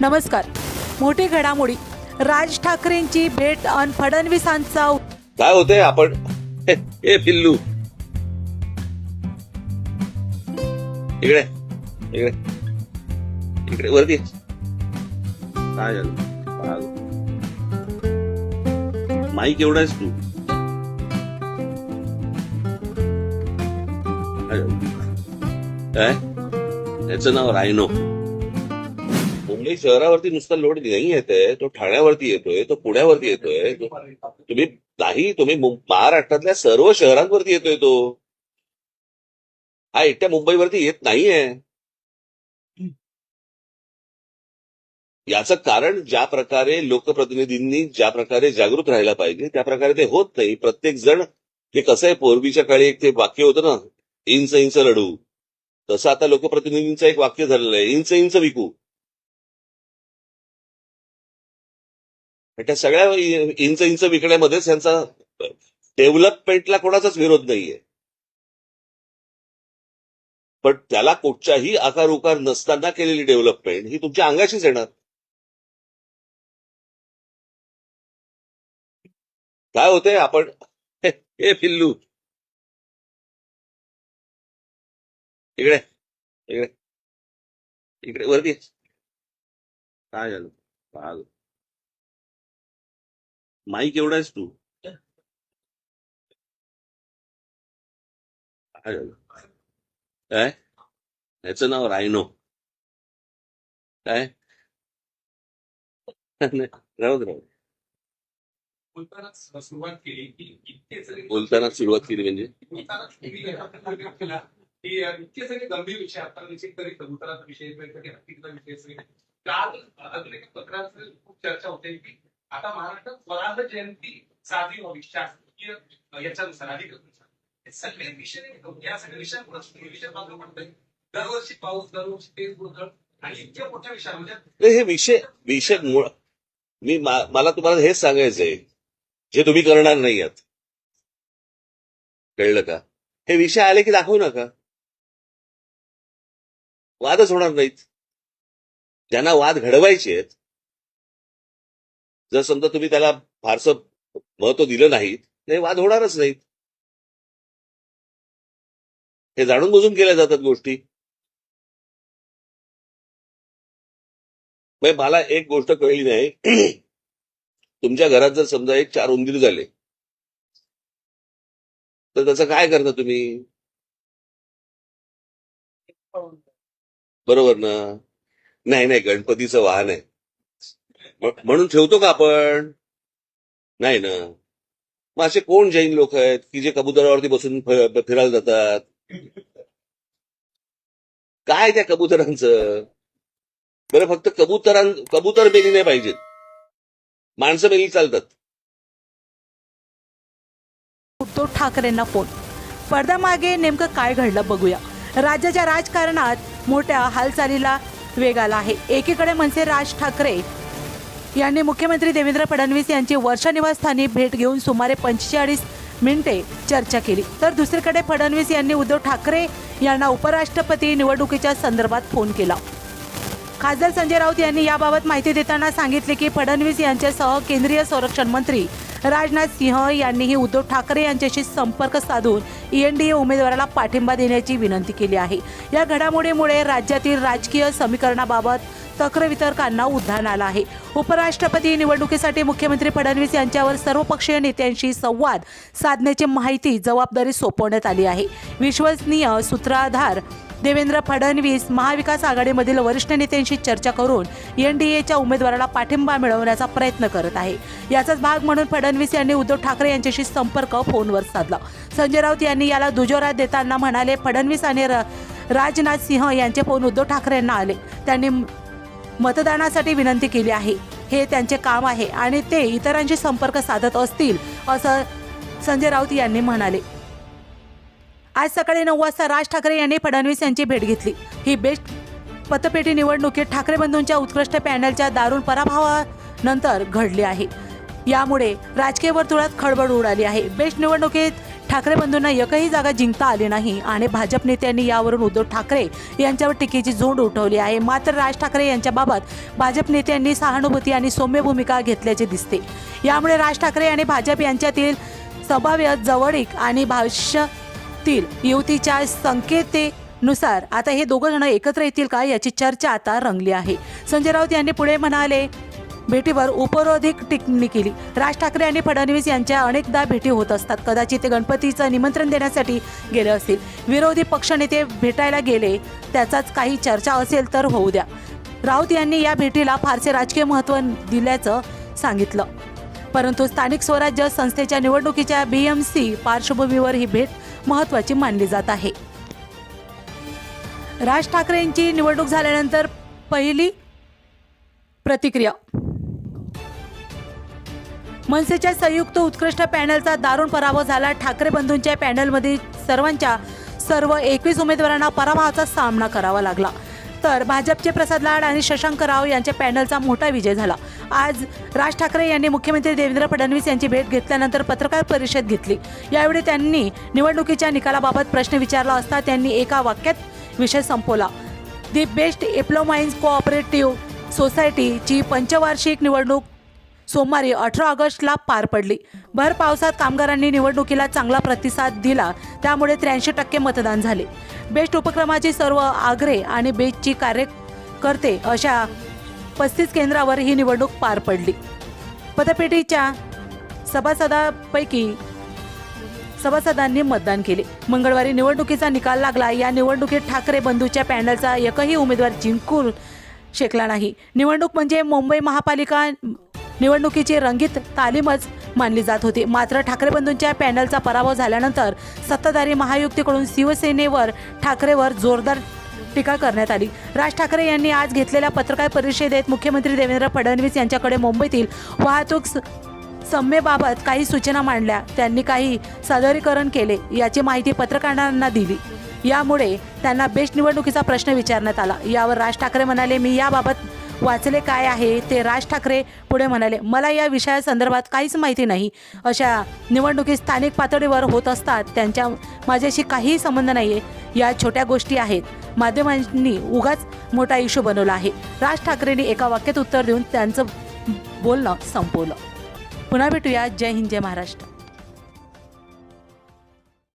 नमस्कार. मोठी घडामोडी. राज ठाकरेंची भेट अन फडणवीसांचा काय होते आपण? हे पिल्लू. इकडे इकडे. इकडे वरती. काय झालं? पागल. माईक एवढा आहेस तू. काय झालं? काय? त्याचं नाव रायनो. मुंबई शहरावरती नुसता लोड नाही येतोय तो ठाण्यावरती येतोय तो पुण्यावरती येतोय तुम्ही नाही तुम्ही महाराष्ट्रातल्या सर्व शहरांवरती येतोय तो. हा एकट्या मुंबईवरती येत नाहीये. याचं कारण ज्या प्रकारे लोकप्रतिनिधींनी ज्या प्रकारे जागृत राहायला पाहिजे त्या प्रकारे ते होत नाही. प्रत्येक जण ते कसं आहे पूर्वीच्या काळी एक ते वाक्य होतं ना इंच इंच लढू. तसं आता लोकप्रतिनिधींचं एक वाक्य झालेलं आहे इंच इंच विकू. त्या सगळ्या इंच इंच विकण्यामध्येच यांचा डेव्हलपमेंटला कोणाचाच विरोध नाहीये. पण त्याला कुठच्याही आकार उकार नसताना केलेली डेव्हलपमेंट ही तुमच्या अंगाशीच येणार. काय होते आपण? हे फिल्लू इकडे इकडे इकडे वरती. काय झालं? माईक एवढा आहेस तू. काय झालं? याचं नाव रायनो. काय? नाही, राहू राहू दे. बोलतानाच सुरुवात केली की इतके सगळे बोलताना सुरुवात केली म्हणजे बोलतानाच तुम्ही इतके सगळे गंभीर विषय आता निश्चित तरी कबुतराचा विषय वेगवेगळे विषय सगळे. काल अजून एका पत्रात खूप चर्चा होते. की आता महाराष्ट्रात स्वराज जयंती साजरी व्हावी शासकीय याच्यानुसार अधिकृत सगळे विषय या सगळ्या विषयांवर विषय मागं पडतोय दरवर्षी पाऊस दरवर्षी तेच गोंधळ आणि इतक्या मोठ्या विषया म्हणजे हे विषय विषय मुळ मी मला तुम्हाला हेच सांगायचंय. जे तुम्ही करणार नाही आहात. कळलं का? हे विषय आले की दाखवू नका. वादच होणार नाहीत. ज्यांना वाद घडवायचे आहेत जर समजा तुम्ही त्याला फारसं महत्त्व दिलं नाहीत ते वाद होणारच नाहीत. हे जाणून बुजून केल्या जातात गोष्टी. मला एक गोष्ट कळली नाही. तुमच्या घरात जर समजा एक चार उंदीर झाले तर त्याचं काय करता तुम्ही? बरोबर ना? नाही नाही गणपतीचं वाहन आहे. म्हणून ठेवतो का आपण? नाही ना. मग असे कोण जैन लोक आहेत की जे कबुतरावरती बसून फिरायला जातात? काय त्या कबुतरांचं? बरं फक्त कबुतरां कबुतर मेली नाही पाहिजेत. माणसं मेली चालतात. उद्धव ठाकरेंना फोन. पडद्यामागे नेमकं काय घडलं बघूया. राज्याच्या राजकारणात मोठ्या हालचालीला वेग आला आहे. एकीकडे म्हणजे राज ठाकरे यांनी मुख्यमंत्री देवेंद्र फडणवीस यांची वर्षा निवासस्थानी भेट घेऊन सुमारे पंचेचाळीस मिनिटे चर्चा केली. तर दुसरीकडे फडणवीस यांनी उद्धव ठाकरे यांना उपराष्ट्रपती निवडणुकीच्या संदर्भात फोन केला. खासदार संजय राऊत यांनी याबाबत माहिती देताना सांगितले की फडणवीस यांच्यासह केंद्रीय संरक्षण मंत्री राजनाथ सिंह यांनीही उद्धव ठाकरे यांच्याशी संपर्क साधून ईएनडीए उमेदवाराला पाठिंबा देण्याची विनंती केली आहे. या घडामोडीमुळे राज्यातील राजकीय समीकरणाबाबत तक्रवितर्कांना उधाण आलं आहे. उपराष्ट्रपती निवडणुकीसाठी मुख्यमंत्री फडणवीस यांच्यावर सर्वपक्षीय नेत्यांशी संवाद साधण्याची माहिती जबाबदारी सोपवण्यात आली आहे. विश्वसनीय सूत्राधार देवेंद्र फडणवीस महाविकास आघाडीमधील वरिष्ठ नेत्यांशी चर्चा करून एन डी एच्या उमेदवाराला पाठिंबा मिळवण्याचा प्रयत्न करत आहे. याचाच भाग म्हणून फडणवीस यांनी उद्धव ठाकरे यांच्याशी संपर्क फोनवर साधला. संजय राऊत यांनी याला दुजोरा देताना म्हणाले फडणवीस आणि र- राजनाथ सिंह यांचे फोन उद्धव ठाकरे यांना आले. त्यांनी मतदानासाठी विनंती केली आहे. हे त्यांचे काम आहे आणि ते इतरांशी संपर्क साधत असतील असं संजय राऊत यांनी म्हणाले. आज सकाळी नऊ वाजता राज ठाकरे यांनी फडणवीस यांची भेट घेतली. ही बेस्ट पतपेटी निवडणुकीत ठाकरे बंधूंच्या उत्कृष्ट पॅनलच्या दारुण पराभवानंतर घडली आहे. यामुळे राजकीय वर्तुळात खळबळ उडाली आहे. बेस्ट निवडणुकीत ठाकरे बंधूंना एकही जागा जिंकता आली नाही आणि भाजप नेत्यांनी यावरून उद्धव ठाकरे यांच्यावर टीकेची झोंड उठवली आहे. मात्र राज ठाकरे यांच्याबाबत भाजप नेत्यांनी सहानुभूती आणि सौम्य भूमिका घेतल्याचे दिसते. यामुळे राज ठाकरे आणि भाजप यांच्यातील संभाव्य जवळीक आणि भाष्यातील युतीच्या संकेतेनुसार आता हे दोघं जण एकत्र येतील का याची चर्चा आता रंगली आहे. संजय राऊत यांनी पुढे म्हणाले भेटीवर उपरोधिक टिप्पणी केली. राज ठाकरे आणि फडणवीस यांच्या अनेकदा भेटी होत असतात. कदाचित ते गणपतीचं निमंत्रण देण्यासाठी गेले असतील. विरोधी पक्षनेते भेटायला गेले त्याचाच काही चर्चा असेल तर होऊ द्या. राऊत यांनी या भेटीला फारसे राजकीय महत्त्व दिल्याचं सांगितलं. परंतु स्थानिक स्वराज्य संस्थेच्या निवडणुकीच्या बी एम सी पार्श्वभूमीवर ही भेट महत्त्वाची मानली जात आहे. राज ठाकरेंची निवडणूक झाल्यानंतर पहिली प्रतिक्रिया मनसेच्या संयुक्त उत्कृष्ट पॅनलचा दारुण पराभव झाला. ठाकरे बंधूंच्या पॅनलमधील सर्वांच्या सर्व एकवीस उमेदवारांना पराभवाचा सामना करावा लागला. तर भाजपचे प्रसाद लाड आणि शशांक राव यांच्या पॅनलचा मोठा विजय झाला. आज राज ठाकरे यांनी मुख्यमंत्री देवेंद्र फडणवीस यांची भेट घेतल्यानंतर पत्रकार परिषद घेतली. यावेळी त्यांनी निवडणुकीच्या निकालाबाबत प्रश्न विचारला असता त्यांनी एका वाक्यात विषय संपवला. दी बेस्ट एप्लोमाइन्स कोऑपरेटिव्ह सोसायटीची पंचवार्षिक निवडणूक सोमवारी अठरा ऑगस्टला पार पडली. भर पावसात कामगारांनी निवडणुकीला चांगला प्रतिसाद दिला त्यामुळे त्र्याऐंशी टक्के मतदान झाले. बेस्ट उपक्रमाची सर्व आग्रे आणि बेस्टची कार्यकर्ते अशा पस्तीस केंद्रावर ही निवडणूक पार पडली. पदपेटीच्या सभासदापैकी सभासदांनी मतदान केले. मंगळवारी निवडणुकीचा निकाल लागला. या निवडणुकीत ठाकरे बंधूच्या पॅनलचा एकही उमेदवार जिंकून शेकला नाही. निवडणूक म्हणजे मुंबई महापालिका निवडणुकीची रंगीत तालीमच मानली जात होती. मात्र ठाकरे बंधूंच्या पॅनलचा पराभव झाल्यानंतर सत्ताधारी महायुक्तीकडून शिवसेनेवर ठाकरेवर जोरदार टीका करण्यात आली. राज ठाकरे यांनी आज घेतलेल्या पत्रकार परिषदेत मुख्यमंत्री देवेंद्र फडणवीस यांच्याकडे मुंबईतील वाहतूक स- सम्मेबाबत काही सूचना मांडल्या. त्यांनी काही सादरीकरण केले. याची माहिती पत्रकारांना दिली. यामुळे त्यांना बेस्ट निवडणुकीचा प्रश्न विचारण्यात आला. यावर राज ठाकरे म्हणाले मी याबाबत वाचले काय आहे ते राज ठाकरे पुढे म्हणाले मला या विषयासंदर्भात काहीच माहिती नाही. अशा निवडणुकी स्थानिक पातळीवर होत असतात त्यांच्या माझ्याशी काहीही संबंध नाही आहे या छोट्या गोष्टी आहेत. माध्यमांनी उगाच मोठा इश्यू बनवला आहे. राज ठाकरेंनी एका वाक्यात उत्तर देऊन त्यांचं बोलणं संपवलं. पुन्हा भेटूया. जय हिंद जय महाराष्ट्र.